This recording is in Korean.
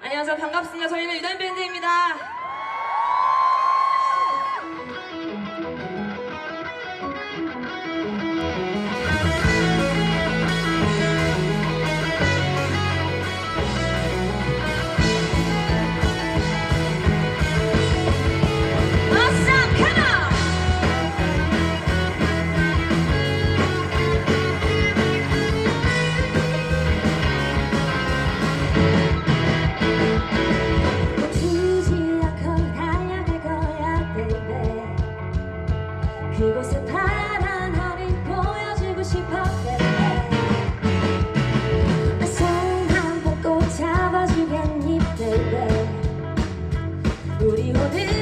안녕하세요. 반갑습니다. 저희는 유단밴드입니다 I'll be